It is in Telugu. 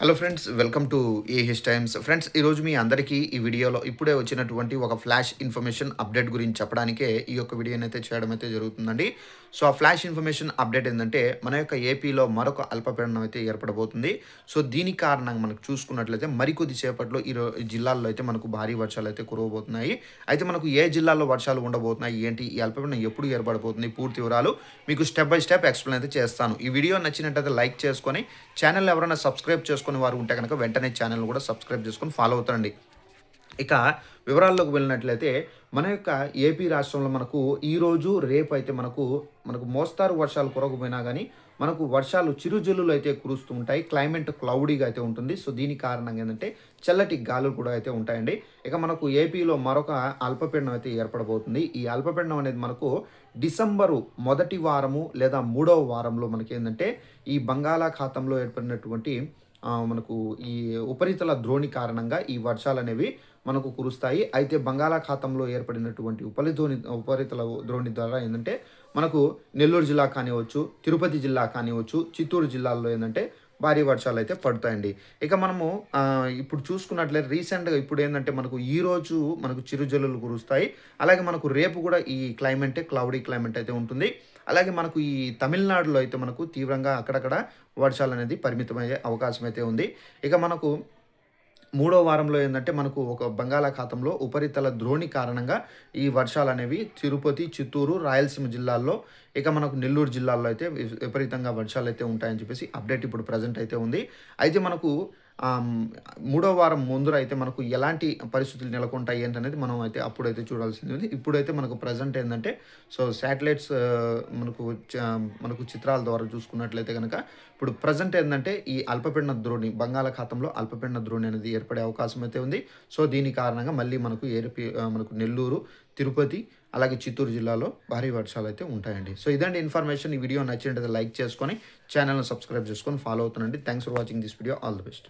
Hello friends welcome to AH Times friends ఈరోజు మీ అందరికీ ఈ వీడియోలో ఇప్పుడే వచ్చినటువంటి ఒక ఫ్లాష్ ఇన్ఫర్మేషన్ అప్డేట్ గురించి చెప్పడానికే ఈ యొక్క వీడియోని అయితే చేయడం అయితే జరుగుతుందండి. సో ఆ ఫ్లాష్ ఇన్ఫర్మేషన్ అప్డేట్ ఏంటంటే మన యొక్క ఏపీలో మరొక అల్పపీడనం అయితే ఏర్పడబోతుంది. సో దీని కారణంగా మనకు చూసుకున్నట్లయితే మరికొద్ది సేపట్లో ఈ ఈ జిల్లాల్లో అయితే మనకు భారీ వర్షాలు అయితే కురవబోతున్నాయి. అయితే మనకు ఏ జిల్లాల్లో వర్షాలు ఉండబోతున్నాయి ఏంటి ఈ అల్పపీడనం ఎప్పుడు ఏర్పడబోతుంది పూర్తి వివరాలు మీకు స్టెప్ బై స్టెప్ ఎక్స్ప్లెయిన్ అయితే చేస్తాను. ఈ వీడియో నచ్చినట్టయితే లైక్ చేసుకొని ఛానల్ ఎవరైనా సబ్స్క్రైబ్ చేసుకుని వారు ఉంటే కనుక వెంటనే ఛానల్ కూడా సబ్స్క్రైబ్ చేసుకొని ఫాలో అవుతారండి. ఇక వివరాల్లోకి వెళ్ళినట్లయితే మన యొక్క ఏపీ రాష్ట్రంలో మనకు ఈరోజు రేపు అయితే మనకు మనకు మోస్తారు వర్షాలు కురకపోయినా కానీ మనకు వర్షాలు చిరుజల్లులు అయితే కురుస్తూ ఉంటాయి. క్లైమేట్ క్లౌడీగా అయితే ఉంటుంది. సో దీని కారణంగా ఏంటంటే చల్లటి గాలులు కూడా అయితే ఉంటాయండి. ఇక మనకు ఏపీలో మరొక అల్పపీడనం అయితే ఏర్పడబోతుంది. ఈ అల్పపీడనం అనేది మనకు డిసెంబరు మొదటి వారము లేదా మూడవ వారంలో మనకి ఏంటంటే ఈ బంగాళాఖాతంలో ఏర్పడినటువంటి మనకు ఈ ఉపరితల ద్రోణి కారణంగా ఈ వర్షాలు అనేవి మనకు కురుస్తాయి. అయితే బంగాళాఖాతంలో ఏర్పడినటువంటి ఉపరిద్రోణి ఉపరితల ద్రోణి ద్వారా ఏంటంటే మనకు నెల్లూరు జిల్లా కానివచ్చు తిరుపతి జిల్లా కానివచ్చు చిత్తూరు జిల్లాల్లో ఏంటంటే భారీ వర్షాలు అయితే పడతాయండి. ఇక మనము ఇప్పుడు చూసుకున్నట్లయితే రీసెంట్గా ఇప్పుడు ఏంటంటే మనకు ఈ రోజు మనకు చిరుజల్లులు కురుస్తాయి. అలాగే మనకు రేపు కూడా ఈ క్లైమేట్ క్లౌడీ క్లైమేట్ అయితే ఉంటుంది. అలాగే మనకు ఈ తమిళనాడులో అయితే మనకు తీవ్రంగా అక్కడక్కడ వర్షాలు అనేది పరిమితమయ్యే అవకాశం అయితే ఉంది. ఇక మనకు మూడో వారంలో ఏంటంటే మనకు ఒక బంగాళాఖాతంలో ఉపరితల ద్రోణి కారణంగా ఈ వర్షాలు అనేవి తిరుపతి చిత్తూరు రాయలసీమ జిల్లాల్లో ఇక మనకు నెల్లూరు జిల్లాల్లో అయితే విపరీతంగా వర్షాలు అయితే ఉంటాయని చెప్పేసి అప్డేట్ ఇప్పుడు ప్రజెంట్ అయితే ఉంది. అయితే మనకు మూడో వారం ముందర అయితే మనకు ఎలాంటి పరిస్థితులు నెలకొంటాయి ఏంటనేది మనం అయితే అప్పుడైతే చూడాల్సింది ఉంది. ఇప్పుడైతే మనకు ప్రజెంట్ ఏంటంటే సో శాటిలైట్స్ మనకు చ- మనకు చిత్రాల ద్వారా చూసుకున్నట్లయితే కనుక ఇప్పుడు ప్రజెంట్ ఏంటంటే ఈ అల్పపీడన ద్రోణి బంగాళాఖాతంలో అల్పపీడన ద్రోణి అనేది ఏర్పడే అవకాశం అయితే ఉంది. సో దీని కారణంగా మళ్ళీ మనకు ఏర్పి మనకు నెల్లూరు తిరుపతి అలాగే చిత్తూరు జిల్లాలో భారీ వర్షాలు అయితే ఉంటాయండి. సో ఇదండి ఇన్ఫర్మేషన్ ఈ వీడియో నచ్చినట్లయితే లైక్ చేసుకొని ఛానల్ను సబ్స్క్రైబ్ చేసుకొని ఫాలో అవుతానండి thanks for watching this video all the best